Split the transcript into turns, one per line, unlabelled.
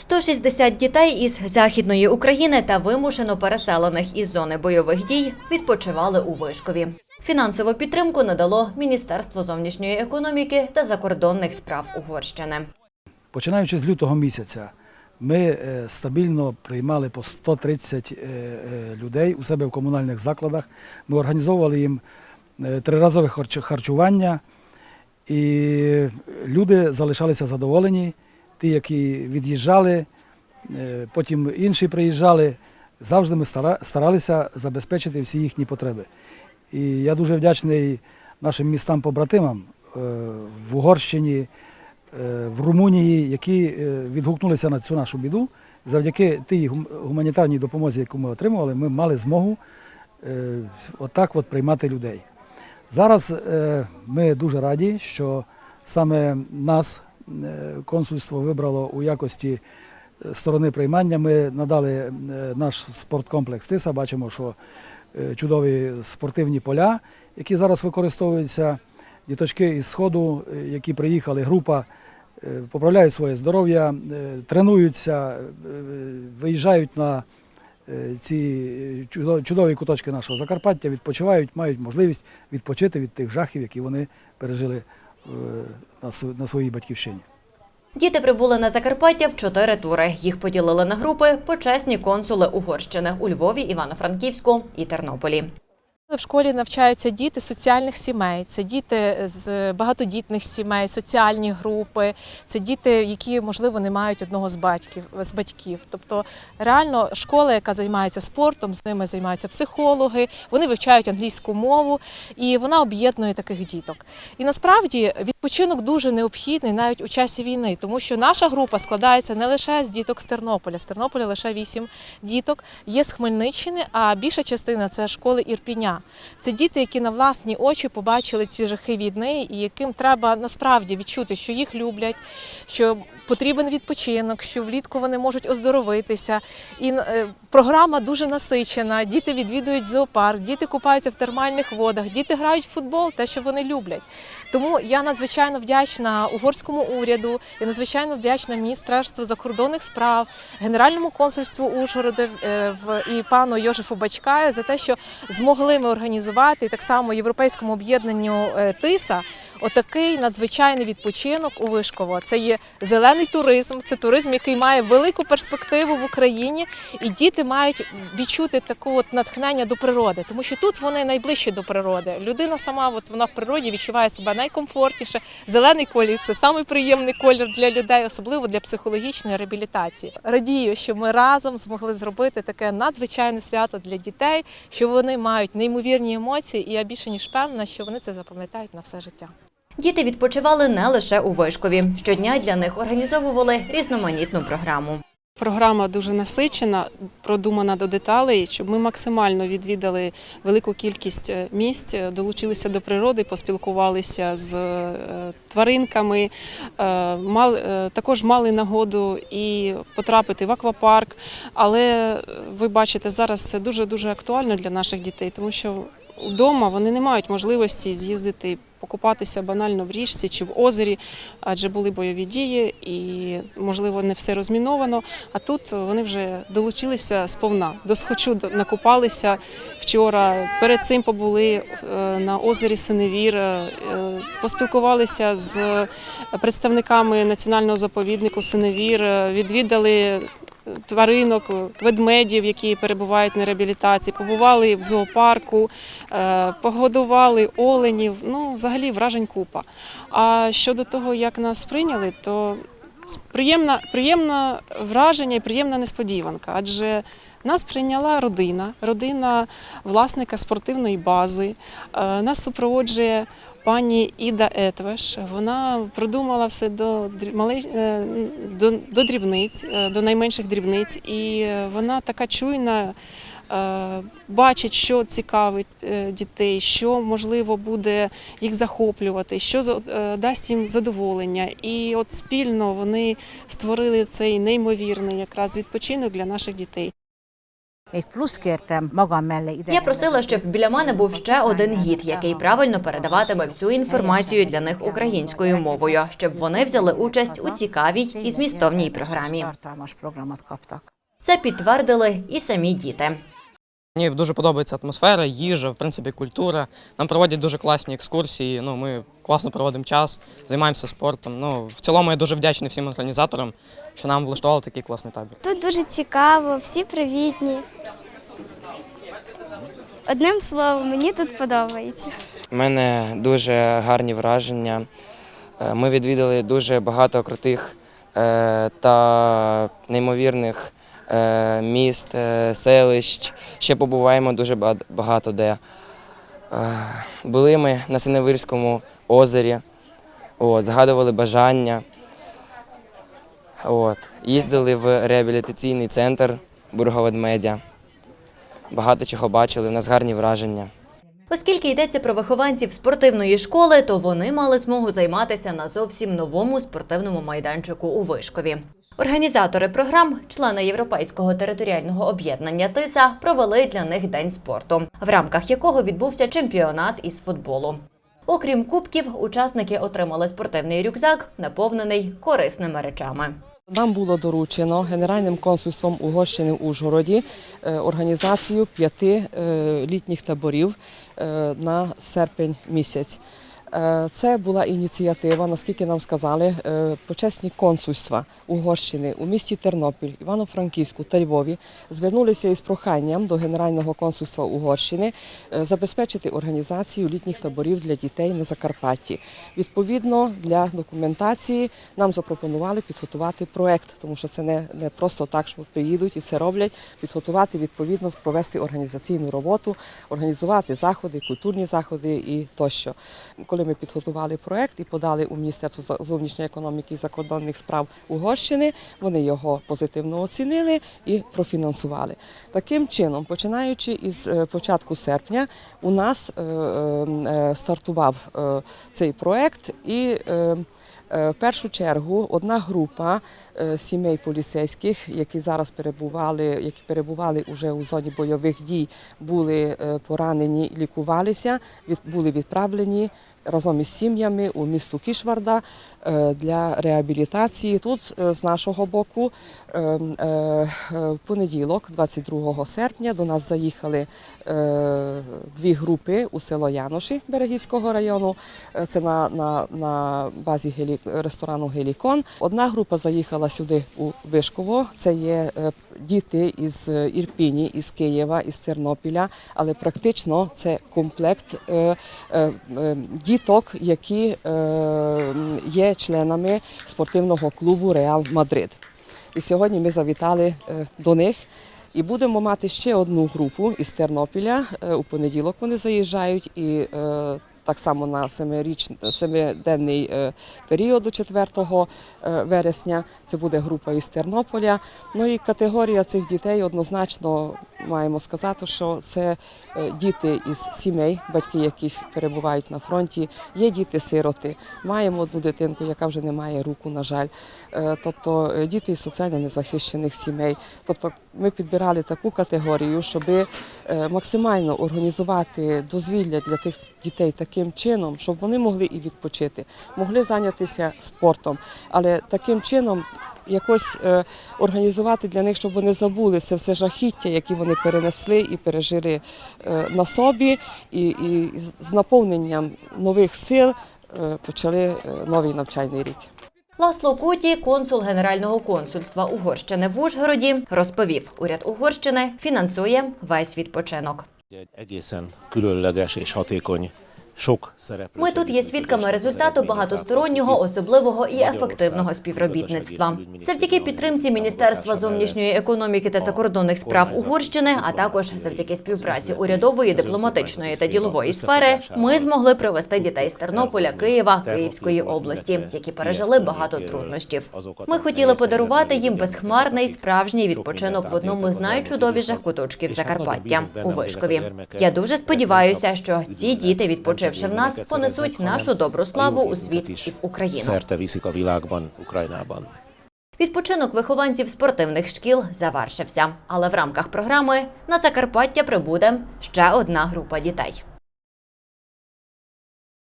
160 дітей із західної України та вимушено переселених із зони бойових дій відпочивали у Вишкові. Фінансову підтримку надало Міністерство зовнішньої економіки та закордонних справ Угорщини.
Починаючи з лютого місяця, ми е, стабільно приймали по 130 е, е, людей у себе в комунальних закладах. Ми організовували їм триразове харч- харчування, і люди залишалися задоволені. Ті, які від'їжджали, е, потім інші приїжджали. Завжди ми старалися забезпечити всі їхні потреби. І я дуже вдячний нашим містам-побратимам е, в Угорщині, е, в Румунії, які відгукнулися на цю нашу біду. Завдяки тій гуманітарній допомозі, яку ми отримували, ми мали змогу отак от приймати людей. Зараз ми дуже раді, що саме нас консульство вибрало у якості е, сторони приймання. Ми надали е, наш спорткомплекс Тиса. Бачимо, що е, чудові спортивні поля, які зараз використовуються. Діточки із Сходу, е, які приїхали, група, е, поправляють своє здоров'я, е, тренуються, е, виїжджають на е, ці чудові куточки нашого Закарпаття, відпочивають, мають можливість відпочити від тих жахів, які вони пережили е, на своїй батьківщині.
Діти прибули на Закарпаття в чотири тури. Їх поділили на групи почесні консули Угорщини у Львові, Івано-Франківську і Тернополі.
В школі навчаються діти соціальних сімей, це діти з багатодітних сімей, соціальні групи, це діти, які можливо не мають одного з батьків з батьків. Тобто реально школа, яка займається спортом, з ними займаються психологи, вони вивчають англійську мову і вона об'єднує таких діток. І насправді відпочинок дуже необхідний навіть у часі війни, тому що наша група складається не лише з діток з Тернополя. З Тернополя лише вісім діток, є з Хмельниччини, а більша частина це школи Ірпіня. Це діти, які на власні очі побачили ці жахи війни, і яким треба насправді відчути, що їх люблять, що потрібен відпочинок, що влітку вони можуть оздоровитися. І е, програма дуже насичена. Діти відвідують зоопарк, діти купаються в термальних водах, діти грають в футбол, те, що вони люблять. Тому я надзвичайно вдячна угорському уряду, я надзвичайно вдячна Міністерству закордонних справ, Генеральному консульству Ужгорода е, і пану Йожефу Бачкаю за те, що змогли ми організувати і так само європейському об'єднанню е, ТИСА. Отакий надзвичайний відпочинок у Вишково. Це є зелений туризм, це туризм, який має велику перспективу в Україні, і діти мають відчути таку от натхнення до природи, тому що тут вони найближчі до природи. Людина сама, от вона в природі відчуває себе найкомфортніше. Зелений колір це самий приємний колір для людей, особливо для психологічної реабілітації. Радію, що ми разом змогли зробити таке надзвичайне свято для дітей, що вони мають неймовірні емоції, і я більше ніж впевнена, що вони це запам'ятають на все життя.
Діти відпочивали не лише у Вишкові. Щодня для них організовували різноманітну програму.
Програма дуже насичена, продумана до деталей, щоб ми максимально відвідали велику кількість е, місць, е, долучилися до природи, поспілкувалися з е, тваринками. Також мали нагоду і потрапити в аквапарк. Але ви бачите, зараз це дуже дуже актуально для наших дітей, тому що вдома вони не мають можливості з'їздити. Покупатися банально в річці чи в озері, адже були бойові дії, і можливо не все розміновано. А тут вони вже долучилися сповна. До схочу накупалися вчора. Перед цим побули е, на озері Синевір, е, поспілкувалися з представниками національного заповіднику Синевір, е, відвідали. Тваринок, ведмедів, які перебувають на реабілітації, побували в зоопарку, е, погодували оленів. Ну, взагалі вражень купа. А щодо того, як нас прийняли, то приємна, приємне враження і приємна несподіванка, адже нас прийняла родина, родина власника спортивної бази. Е, Нас супроводжує пані Іда Етвеш. Вона продумала все до, е, до, до дрібниць, е, до найменших дрібниць, і вона така чуйна. е, Бачить, що цікавить дітей, що можливо буде їх захоплювати, що дасть їм задоволення. І от спільно вони створили цей неймовірний якраз відпочинок для наших дітей.
Я просила, щоб біля мене був ще один гід, який правильно передаватиме всю інформацію для них українською мовою, щоб вони взяли участь у цікавій і змістовній програмі. Це підтвердили і самі діти.
Мені дуже подобається атмосфера, їжа, в принципі, культура. Нам проводять дуже класні екскурсії. Ну, ми класно проводимо час, займаємося спортом. Ну, в цілому я дуже вдячний всім організаторам, що нам влаштували такий класний табір.
Тут дуже цікаво, всі привітні. Одним словом, мені тут подобається.
У мене дуже гарні враження. Е, Ми відвідали дуже багато крутих е, та неймовірних міст, е, селищ. Ще побуваємо дуже багато де. Е, Були ми на Синевирському озері, от, згадували бажання. От, їздили в реабілітаційний центр Бурговедмедя. Багато чого бачили, у нас гарні враження.
Оскільки йдеться про вихованців спортивної школи, то вони мали змогу займатися на зовсім новому спортивному майданчику у Вишкові. Організатори програм, члени Європейського територіального об'єднання ТИСА, провели для них день спорту, в рамках якого відбувся чемпіонат із футболу. Окрім кубків, учасники отримали спортивний рюкзак, наповнений корисними речами.
Нам було доручено Генеральним консульством Угорщини в Ужгороді е, організацію п'яти е, літніх таборів е, на серпень місяць. Е, Це була ініціатива, наскільки нам сказали, е, почесні консульства Угорщини у місті Тернопіль, Івано-Франківську та Львові звернулися із проханням до Генерального консульства Угорщини е, забезпечити організацію літніх таборів для дітей на Закарпатті. Відповідно, для документації нам запропонували підготувати проект, тому що це не, не просто так, що приїдуть і це роблять. Підготувати відповідно, провести організаційну роботу, організувати заходи, культурні заходи і тощо. Коли ми підготували проект і подали у Міністерство зовнішньої економіки і закордонних справ Угорщини, вони його позитивно оцінили і профінансували. Таким чином, починаючи із е, початку серпня, у нас е, е, стартував цей проект і. В першу чергу одна група сімей поліцейських, які зараз перебували, які перебували уже у зоні бойових дій, були поранені, лікувалися, були відправлені разом із сім'ями у місто Кішварда е, для реабілітації. Тут е, з нашого боку е, понеділок, 22 серпня, до нас заїхали дві групи у село Яноші Берегівського району. Це на, на, на базі гелі, ресторану Гелікон. Одна група заїхала сюди у Вишково. Це є діти із е, Ірпіні, із Києва, із Тернопіля, але практично це комплект е, е, діток, які є членами спортивного клубу Реал Мадрид. І сьогодні ми завітали до них. І будемо мати ще одну групу із Тернопіля. У понеділок вони заїжджають і так само на семиденний е, період до 4 е, вересня. Це буде група із Тернополя. Ну і категорія цих дітей однозначно маємо сказати, що це е, діти із сімей, батьки яких перебувають на фронті. Є діти-сироти. Маємо одну дитинку, яка вже не має руку, на жаль. Е, Тобто е, діти із соціально незахищених сімей. Тобто ми підбирали таку категорію, щоб максимально організувати дозвілля для тих дітей таким чином, щоб вони могли і відпочити, могли зайнятися спортом, але таким чином. Якось е, організувати для них, щоб вони забули це все жахіття, які вони перенесли і пережили е, на собі, і, і з наповненням нових сил е, почали новий навчальний рік.
Ласло Куті, консул Генерального консульства Угорщини в Ужгороді, розповів, уряд Угорщини фінансує весь відпочинок.
Szereplő.
Ми тут є свідками результату багатостороннього, особливого і ефективного співробітництва. Завдяки підтримці Міністерства зовнішньої економіки та закордонних справ Угорщини, а також завдяки співпраці урядової, дипломатичної та ділової сфери, ми змогли привести дітей з Тернополя, Києва, Київської області, які пережили багато труднощів. Ми хотіли подарувати їм безхмарний справжній відпочинок в одному з найчудовіших куточків Закарпаття у Вишкові. Я дуже сподіваюся, що ці діти, відпочивши в нас, понесуть нашу добру славу у світ і в Україну. Відпочинок вихованців спортивних шкіл завершився, але в рамках програми на Закарпаття прибуде ще одна група дітей.